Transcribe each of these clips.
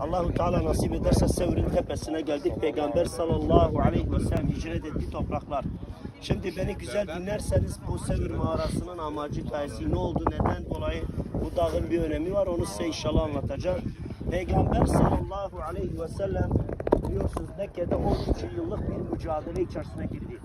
Allahu Teala nasip ederse Sevr'in tepesine geldik. Peygamber sallallahu aleyhi ve sellem hicret ettiği topraklar. Şimdi beni güzel dinlerseniz bu Sevr mağarasının amacı, hikayesi ne oldu, neden dolayı bu dağın bir önemi var. Onu size inşallah anlatacağım. Peygamber sallallahu aleyhi ve sellem biliyorsunuz Mekke'de 13 yıllık bir mücadele içerisine girdi.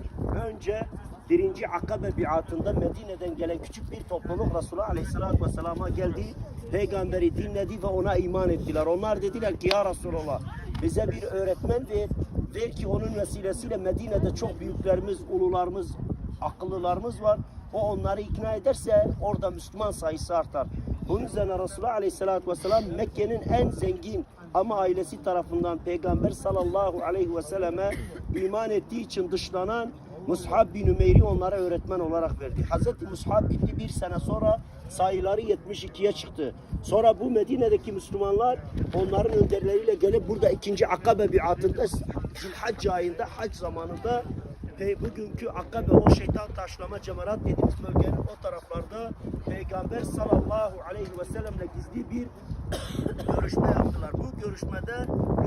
Önce birinci Akabe biatında Medine'den gelen küçük bir topluluk Resulullah Aleyhisselatü Vesselam'a geldi. Peygamberi dinledi ve ona iman ettiler. Onlar dediler ki ya Resulallah bize bir öğretmen ver. Ver ki onun vesilesiyle Medine'de çok büyüklerimiz, ulularımız, akıllılarımız var. O onları ikna ederse orada Müslüman sayısı artar. Bunun üzerine Resulullah Aleyhisselatü Vesselam Mekke'nin en zengin ama ailesi tarafından Peygamber sallallahu aleyhi ve selleme iman ettiği için dışlanan Mus'hab bin Ümeyr'i onlara öğretmen olarak verdi. Hazreti Mus'hab gitti bir sene sonra sayıları 72'ye çıktı. Sonra bu Medine'deki Müslümanlar onların önderleriyle gelip burada ikinci Akabe biatında Zülhacc ayında hac zamanında ve bugünkü Akabe o şeytan taşlama cemarat dediğimiz bölgenin o taraflarda Peygamber sallallahu aleyhi ve sellemle gizli bir görüşme yaptılar. Bu görüşmede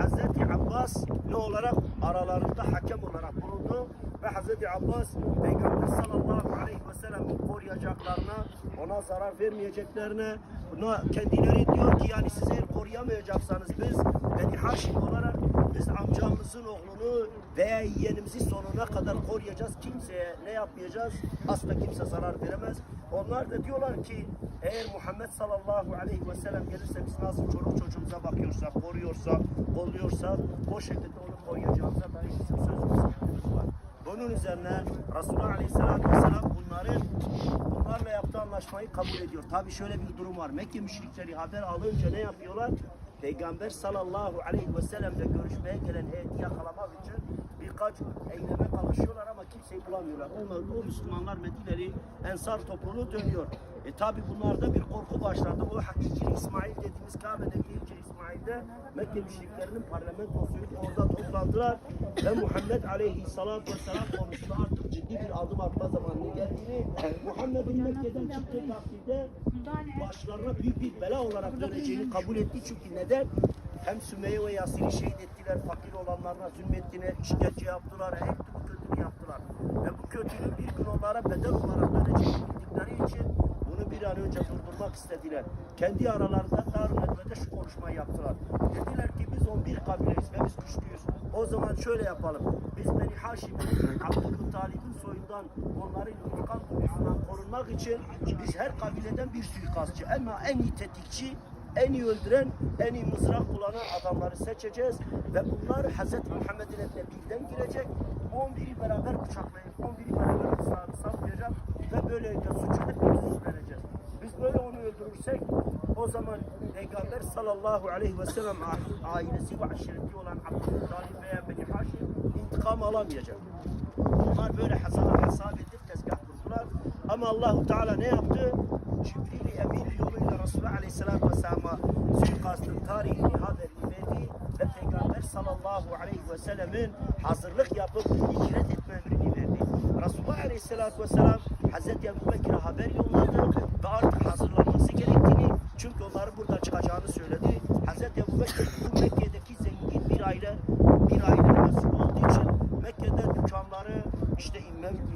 Hazreti Abbas ne olarak aralarında hakem olarak bulundu ve Hazreti Abbas Peygamber sallallahu aleyhi ve sellem'i koruyacaklarına, ona zarar vermeyeceklerine, buna kendileri diyor ki yani siz eğer koruyamayacaksanız biz Beni Haşim olarak biz amcamızın oğlunu veya yeğenimizi sonuna kadar koruyacağız. Kimseye ne yapmayacağız? Asla kimse zarar veremez. Onlar da diyorlar ki eğer Muhammed sallallahu aleyhi ve sellem gelirse biz nasıl çoluk çocuğumuza bakıyorsak, koruyorsak, kolluyorsak o şekilde onu koruyacağımıza dair bizim sözümüz var. Bunun üzerine Resulullah Aleyhisselatü Vesselam bunların bunlarla yaptığı anlaşmayı kabul ediyor. Tabi şöyle bir durum var. Mekke müşrikleri haber alınca ne yapıyorlar? Peygamber sallallahu aleyhi ve sellemle görüşmeye gelen heyeti yakalamak için birkaç eyleme kalkışıyorlar ama kimseyi bulamıyorlar. Onlar o Müslümanlar Medineli Ensar topluluğu dönüyor. E tabi bunlarda bir korku başladı. O hakiki İsmail dediğimiz Kabe'deki ilçe İsmail'de Mekke müşriklerinin parlamentosuydu. Orada toplandılar ve Muhammed aleyhissalatü vesselam konusunda artık ciddi bir adım atma zamanı geldiğini Muhammed'in Mekke'den çıktığı takdirde başlarına büyük bir bela olarak döneceğini kabul etti. Çünkü neden? Hem Sümeyye ve Yasir'i şehit ettiler, fakir olanlarına zulmettiler, işkence yaptılar, hep bu kötülüğü yaptılar. Ve bu kötülüğün bir gün onlara bedel olarak döneceğini bildikleri için bunu bir an önce durdurmak istediler. Kendi aralarında Darun Nedve'de şu konuşmayı yaptılar. Dediler ki biz 11 kabileyiz ve biz güçlüyüz. O zaman şöyle yapalım. Biz Beni Haşim'in, Abdülmuttalib'in soyundan onların intikam duygusundan korunmak için biz her kabileden bir suikastçı ama en iyi tetikçi en iyi öldüren, en iyi mızrak kullanan adamları seçeceğiz ve bunlar Hz. Muhammed'in evine birden girecek. 11'i beraber bıçaklayıp 11'i beraber saplayacak ve böylelikle suçu hepimiz üstleneceğiz. Biz böyle onu öldürürsek o zaman Peygamber sallallahu aleyhi ve sellem ailesi ve aşireti olan Abdülmuttalib veya Beni Haşim intikam alamayacak. Onlar böyle hesap hesap edip tezgah kurdular. Ama Allahu Teala ne yaptı? Cibril-i Emin Resulullah Aleyhisselatü Vesselam'a suikastın tarihini haberini verdi ve Peygamber sallallahu aleyhi ve sellemin hazırlık yapıp hicret etme emrini verdi. Resulullah Aleyhisselatü Vesselam Hazreti Ebu Bekir'e haber yolladı ve artık hazırlanması gerektiğini çünkü onların buradan çıkacağını söyledi. Hazreti Ebu Bekir bu Mekke'deki zengin bir aile bir aile mensup olduğu için Mekke'de dükkanları, işte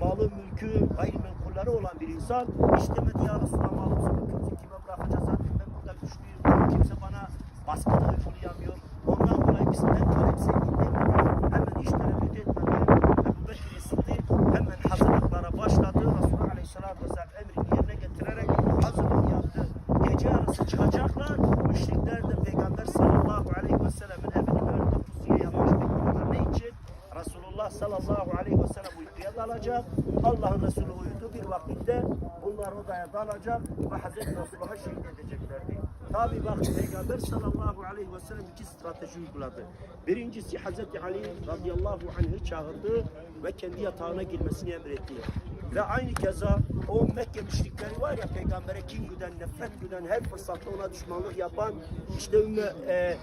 malı, mülkü, gayrimenkulleri olan bir insan istemedi ya Resulallah malımızı mülkümüzü kime bırakacağız zaten ben burada güçlüyüm. Kimse bana baskıda uygulayamıyor. Ondan dolayı biz en talep zenginliği hemen hiç tereddüt etmeden Ebu Bekir'i sıktı. Hemen hazırlıklara başladı. Resulullah Aleyhisselatü Vesselam emrini yerine getirerek hazırlık yaptı. Gece yarısı çıkacaklar. Müşrikler de Peygamber sallallahu aleyhi ve sellemin evinin önünde pusuya yapmış bekliyorlar. Ne için? Resulullah sallallahu aleyhi ve sellem uykuya dalacak. Allah'ın Resulü uyudu bir vakitte bunlar odaya dalacak ve Hazreti Resulullah'ı şehit edeceklerdi. Tabi bak Peygamber sallallahu aleyhi ve sellem iki strateji uyguladı. Birincisi Hazreti Ali radıyallahu anh'ı çağırdı ve kendi yatağına girmesini emretti. Ve aynı keza o Mekke müşrikleri var ya peygambere kin güden, nefret güden, her fırsatta ona düşmanlık yapan işte Ümmü e,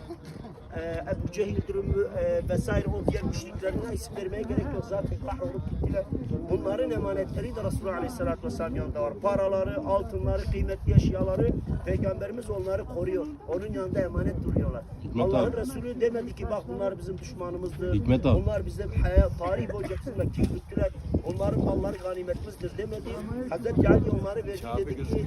e, Ebu Cehil'dir, e, vesaire o diğer müşriklerine isim vermeye gerek yok. Zaten kahrolup gittiler. Bunların emanetleri de Resulullah Aleyhisselatü Vesselam yanında var. Paraları, altınları, kıymetli eşyaları Peygamberimiz onları koruyor. Onun yanında emanet duruyorlar. Allah'ın. Resulü demedi ki bak bunlar bizim düşmanımızdır. Hikmet abi. Onlar bizim hayat, tarih boyunca bizim kim güttüler. Onların malları ganimetimizdir demedi. Hazreti Ali onları verdi dedi ki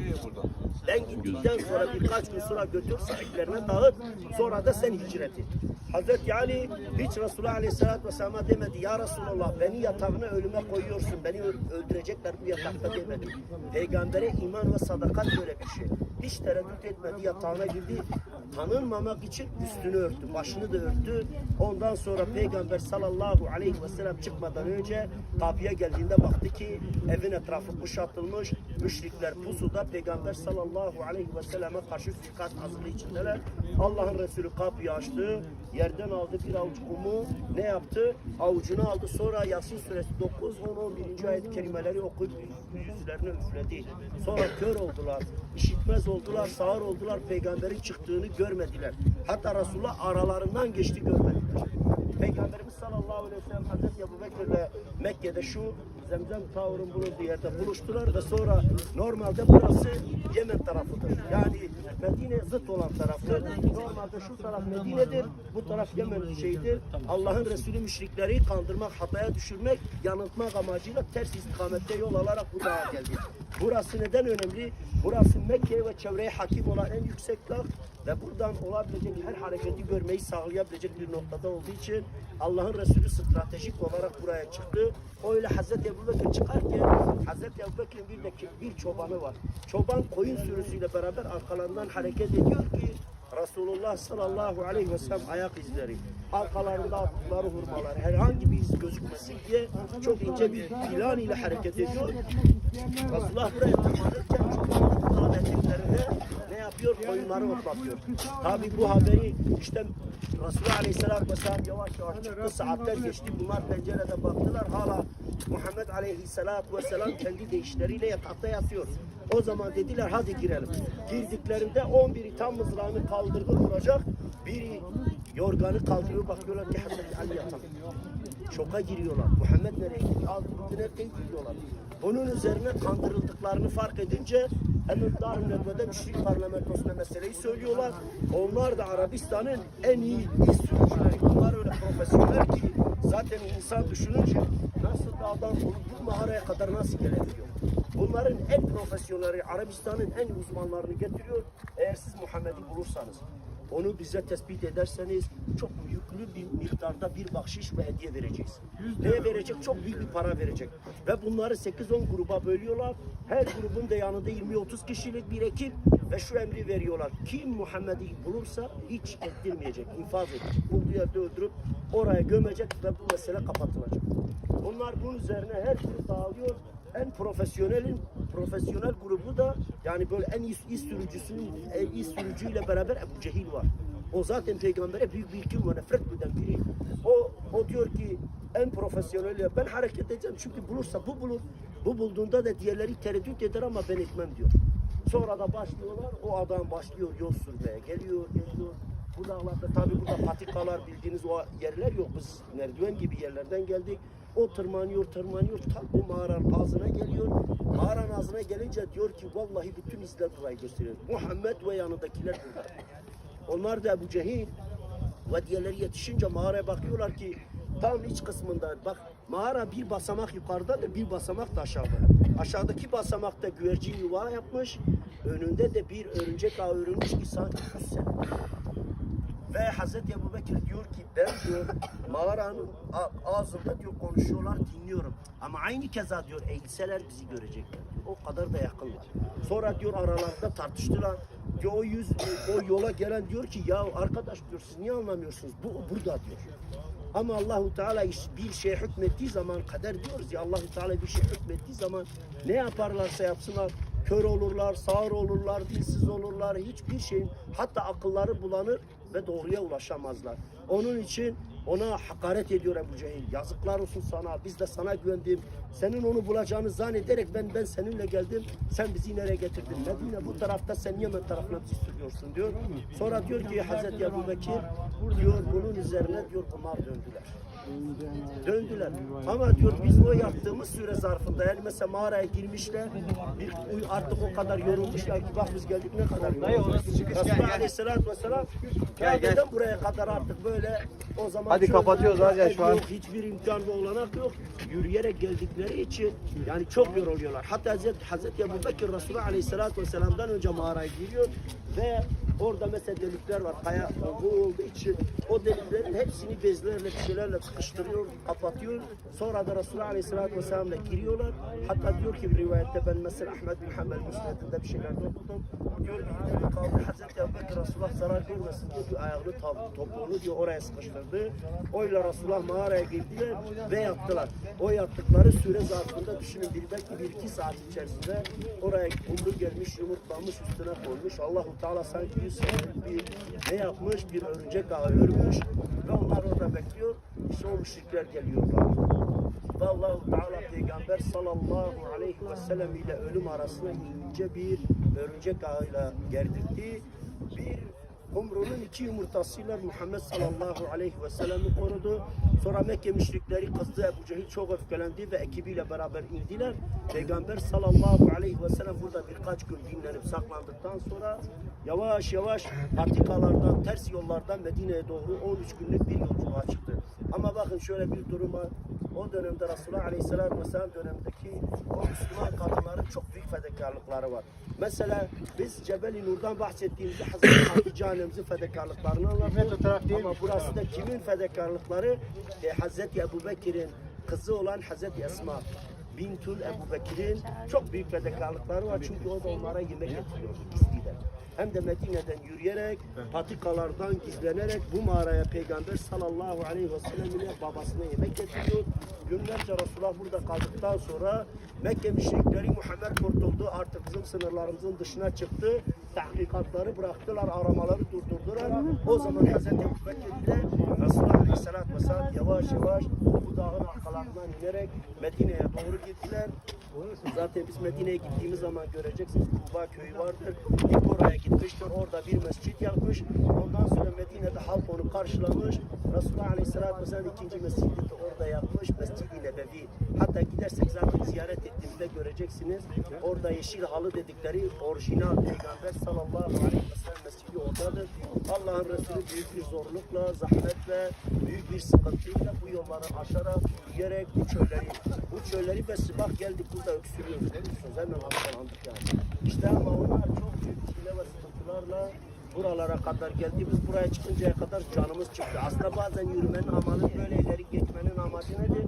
ben gittikten sonra birkaç gün sonra götür sahiplerine dağıt. Sonra da sen hicret et. Hazreti Ali hiç Resulullah Aleyhisselatü Vesselam'a demedi. Ya Resulallah beni yatağına ölüme koyuyorsun. Beni öldürecekler bu yatakta demedi. Peygambere iman ve sadakat böyle bir şey. Hiç tereddüt etmedi yatağına girdi. Tanınmamak için üstünü örttü. Başını da örttü. Ondan sonra Peygamber sallallahu aleyhi ve sellem çıkmadan önce kapıya geldiğinde baktı ki evin etrafı kuşatılmış. Müşrikler pusuda Peygamber sallallahu aleyhi ve selleme karşı suikast hazırlığı içindeler. Allah'ın Resulü kapıyı açtı. Yerden aldı bir avuç kumu. Ne yaptı? Avucuna aldı. Sonra Yasin suresi 9, 10, 11. ayet kelimeleri okuyup yüzlerine üfledi. Sonra kör oldular. işitmez oldular. Sağır oldular. Peygamberin çıktığını görmediler. Hatta Resulullah aralarından geçti görmediler. Peygamberimiz sallallahu aleyhi ve sellem Hazreti Ebu Bekir'le Mekke'de şu Zemzem Tavur'un bulunduğu yerde buluştular ve sonra normalde burası Yemen tarafıdır. Yani Medine zıt olan tarafı. Normalde şu taraf Medine'dir, bu taraf Yemen şeyidir. Allah'ın Resulü müşrikleri kandırmak, hataya düşürmek, yanıltmak amacıyla ters istikamette yol alarak bu dağa geldi. Burası neden önemli? Burası Mekke ve çevreye hakim olan en yüksek dağ ve buradan olabilecek her hareketi görmeyi sağlayabilecek bir noktada olduğu için Allah'ın Resulü stratejik olarak buraya çıktı. Öyle Hazreti Ebu Bekir çıkarken Hazreti Ebu Bekir'in bir de bir çobanı var. Çoban koyun sürüsüyle beraber arkalarından hareket ediyor ki Resulullah sallallahu aleyhi ve sellem ayak izleri, arkalarında attıkları hurmalar, herhangi bir iz gözükmesin diye çok ince bir plan ile hareket ediyor. Resulullah buraya tırmanırken çobanın eteklerinde ne yapıyor? Koyunları otlatıyor. Tabi bu haberi işte Resulullah Aleyhisselatü Vesselam yavaş yavaş çıktı. Saatler geçti. Bunlar pencereden baktılar. Hala Muhammed Aleyhisselatü Vesselam kendi deyişleriyle yatakta yatıyor. O zaman dediler hadi girelim. Girdiklerinde 11'i tam mızrağını kaldırdı vuracak. Biri yorganı kaldırıyor bakıyorlar ki Hazreti Ali yatak. Şoka giriyorlar. Muhammed nereye gitti? Al gitti nereye gidiyorlar. Bunun üzerine kandırıldıklarını fark edince hemen Darül Nedve'de müşrik parlamentosuna meseleyi söylüyorlar. Onlar da Arabistan'ın en iyi iş sürücüleri. Bunlar öyle profesyonel ki zaten insan düşününce nasıl dağdan bu mağaraya kadar nasıl gelebiliyor? Bunların en profesyonelleri Arabistan'ın en uzmanlarını getiriyor. Eğer siz Muhammed'i bulursanız onu bize tespit ederseniz çok yüklü bir miktarda bir bahşiş ve hediye vereceğiz. Neye verecek? Çok büyük bir para verecek. Ve bunları 8-10 gruba bölüyorlar. Her grubun da yanında 20-30 kişilik bir ekip ve şu emri veriyorlar. Kim Muhammed'i bulursa hiç ettirmeyecek, infaz edecek. Bulduğu yerde öldürüp oraya gömecek ve bu mesele kapatılacak. Onlar bunun üzerine her biri dağılıyor. En profesyonelin profesyonel grubu da yani böyle en iyi iş sürücüsünün iyi sürücüyle beraber Ebu Cehil var. O zaten peygambere büyük bir kim ve nefret eden biri. O, o diyor ki en profesyonel ben hareket edeceğim çünkü bulursa bu bulur. Bu bulduğunda da diğerleri tereddüt eder ama ben etmem diyor. Sonra da başlıyorlar. O adam başlıyor yol sürmeye. Geliyor, geliyor. Bu dağlarda tabii burada patikalar bildiğiniz o yerler yok. Biz merdiven gibi yerlerden geldik. O tırmanıyor, tırmanıyor. Tam bu mağaranın ağzına geliyor. Mağaranın ağzına gelince diyor ki vallahi bütün izler burayı gösteriyor. Muhammed ve yanındakiler burada. Onlar da Ebu Cehil ve diğerleri yetişince mağaraya bakıyorlar ki tam iç kısmında bak mağara bir basamak yukarıda da bir basamak da aşağıda. Aşağıdaki basamakta güvercin yuva yapmış. Önünde de bir örümcek ağı örülmüş ki sanki 100 sene. Ve Hazreti Ebu Bekir diyor ki ben diyor mağaranın ağzında diyor konuşuyorlar dinliyorum. Ama aynı keza diyor eğilseler bizi görecekler. O kadar da yakınlar. Sonra diyor aralarında tartıştılar. Diyor o yüz o yola gelen diyor ki ya arkadaş diyor siz niye anlamıyorsunuz? Bu burada diyor. Ama Allahu Teala bir şey hükmettiği zaman kader diyoruz ya Allahu Teala bir şey hükmettiği zaman ne yaparlarsa yapsınlar kör olurlar, sağır olurlar, dilsiz olurlar, hiçbir şeyin hatta akılları bulanır ve doğruya ulaşamazlar. Onun için ona hakaret ediyor Ebu Cehil. Yazıklar olsun sana. Biz de sana güvendim. Senin onu bulacağını zannederek ben ben seninle geldim. Sen bizi nereye getirdin? Medine bu tarafta sen Yemen tarafına bizi sürüyorsun diyor. Sonra diyor ki Hazreti Ebu Bekir diyor bunun üzerine diyor kumar döndüler. Döndüler. Ama diyor biz o yaptığımız süre zarfında yani mesela mağaraya girmişler bir, artık o kadar yorulmuşlar ki bak biz geldik ne kadar yorulmuşuz. Resulullah Aleyhisselatü Vesselam Kabe'den buraya kadar artık böyle o zaman Hadi kapatıyoruz hadi şu an. yok, hiçbir imkan ve olanak yok. Yürüyerek geldikleri için yani çok yoruluyorlar. Hatta Hazreti, Hazreti Ebu Bekir Resulullah Aleyhisselatü Vesselam'dan önce mağaraya giriyor ve orada mesela delikler var. Kaya bu olduğu için o deliklerin hepsini bezlerle bir şeylerle sıkıştırıyor, kapatıyor. Sonra da Resulullah Aleyhisselatü Vesselam'la giriyorlar. Hatta diyor ki bir rivayette ben mesela Ahmet bin Hanbel Müsned'inde bir şeyler okudum. Diyor ki bir kavga Hazreti Ebu Bekir Resulullah zarar görmesin diye bir ayağını topuğunu diyor oraya sıkıştırdı. Oyla Resulullah mağaraya girdiler ve yaptılar. O yaptıkları süre zarfında düşünün bir belki bir iki saat içerisinde oraya kumru gelmiş, yumurtlamış, üstüne koymuş. Allahu Teala sanki yüz bir ne yapmış, bir örümcek ağı örmüş ve onlar orada bekliyor. İşte o müşrikler geliyorlar. Ve Allahu Teala Peygamber sallallahu aleyhi ve sellem ile ölüm arasına ince bir örümcek ağıyla gerdirdi. Bir Kumru'nun iki yumurtasıyla Muhammed sallallahu aleyhi ve sellem'i korudu. Sonra Mekke müşrikleri kızdı Ebu Cehil çok öfkelendi ve ekibiyle beraber indiler. Peygamber sallallahu aleyhi ve sellem burada birkaç gün dinlenip saklandıktan sonra yavaş yavaş patikalardan, ters yollardan Medine'ye doğru 13 günlük bir yolculuğa çıktı. Ama bakın şöyle bir duruma o dönemde Resulullah Aleyhisselatü Vesselam dönemindeki o Müslüman kadınların çok büyük fedakarlıkları var. Mesela biz Cebel-i Nur'dan bahsettiğimizde Hazreti Hatice annemizin fedakarlıklarını anlatıyoruz. Ama burası da kimin fedakarlıkları? E, Hazreti Ebu Bekir'in kızı olan Hazreti Esma. Bintul Ebu Bekir'in çok büyük fedakarlıkları var. Çünkü o da onlara yemek getiriyor gizliden. Hem de Medine'den yürüyerek, patikalardan gizlenerek bu mağaraya Peygamber sallallahu aleyhi ve sellem ile babasına yemek getiriyor. Günlerce Resulullah burada kaldıktan sonra Mekke müşrikleri Muhammed kurtuldu. Artık bizim sınırlarımızın dışına çıktı. Tahkikatları bıraktılar, aramaları durdurdular. O zaman Hz. Bekir ile Resulullah aleyhissalatü vesselam yavaş yavaş bu dağın arkalarından inerek Medine'ye doğru gittiler. Zaten biz Medine'ye gittiğimiz zaman göreceksiniz Kuba köyü vardır. İlk oraya gitmiştir. Orada bir mescit yapmış. Ondan sonra Medine'de halk onu karşılamış. Resulullah Aleyhisselatü Vesselam ikinci mescidi de orada yapmış. Mescid-i Nebevi. Hatta gidersek zaten ziyaret ettiğimizde göreceksiniz. Orada yeşil halı dedikleri orijinal Peygamber sallallahu aleyhi ve sellem oradadır. Allah'ın Resulü büyük bir zorlukla, zahmetle, büyük bir sıkıntıyla bu yolları aşarak, yürüyerek bu çölleri, bu çölleri ve bak geldik burada öksürüyoruz. Görüyorsunuz hemen hastalandık yani. İşte ama onlar çok büyük çile ve sıkıntılarla buralara kadar geldi. Biz buraya çıkıncaya kadar canımız çıktı. Aslında bazen yürümenin amanı böyle ileri geçmenin amacı nedir?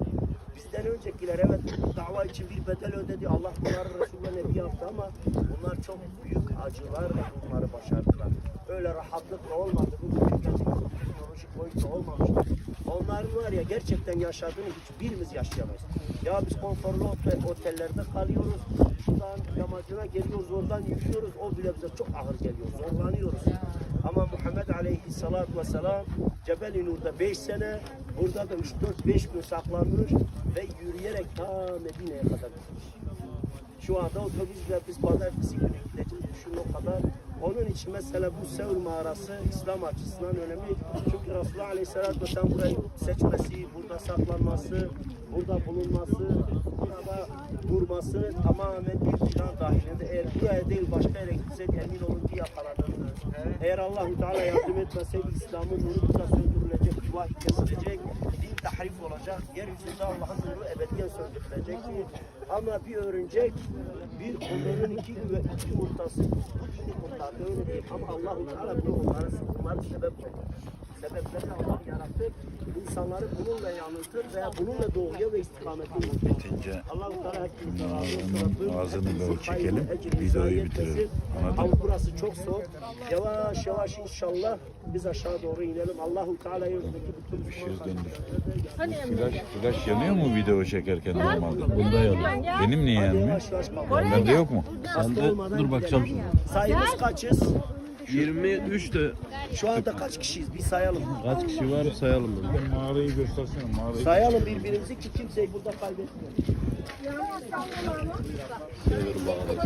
Bizden öncekiler evet dava için bir bedel ödedi. Allah bunları Resulüne Nebi yaptı ama bunlar çok büyük acılarla bunları başardılar. Öyle rahatlıkla olmadı. Bu teknolojik boyutta olmamıştı. Onların var ya gerçekten yaşadığını hiçbirimiz yaşayamayız. Ya biz konforlu otel, otellerde kalıyoruz. Şuradan yamacına geliyoruz, oradan yürüyoruz. O bile bize çok ağır geliyor. Zorlanıyoruz. Ama Muhammed Aleyhisselatü Vesselam Cebel-i Nur'da 5 sene, burada da 3-4-5 gün saklanmış ve yürüyerek ta Medine'ye kadar gitmiş. Şu anda otobüsle biz pazartesi günü gideceğiz. Düşün o kadar. Onun için mesela bu Sevr mağarası İslam açısından önemli. Çünkü Resulullah Aleyhisselatü Vesselam burayı seçmesi, burada saklanması, burada bulunması, burada durması tamamen bir plan dahilinde. Eğer buraya değil başka yere gitsek emin olun ki yakalanırdı. Eğer Allah-u Teala yardım etmeseydi İslam'ın nuru burada yapılacak, bu kesilecek. Tahrif olacak, yeryüzünde Allah'ın nuru ebediyen söndürülecekti. Ama bir örümcek, bir onların iki, ve iki yumurtası bu dini kurtardı öyle değil. Ama Allah-u Teala bunu onlara sıkıntıları sebep oldu. Sebepleri Allah yarattı. İnsanları bununla yanıltır veya bununla doğuya ve istikamete. Bitince ağzını hepimizin böyle çekelim, videoyu bitirelim. Anladın Ama burası çok soğuk. Yavaş yavaş inşallah biz aşağı doğru inelim. Allahu Teala yolundaki bütün Işığı döndür. Hani Flaş, flaş yanıyor mu video çekerken normalde? Bunda yanıyor. Benim niye yanmıyor? Bende yok mu? Olmadan dur bakacağım. Sayımız kaçız? 23 de Şu anda kaç kişiyiz? Bir sayalım. kaç kişi var sayalım. bunu. Mağarayı göstersene mağarayı. Sayalım birbirimizi ki kimseyi burada kaybetmeyelim. Çevir bakalım.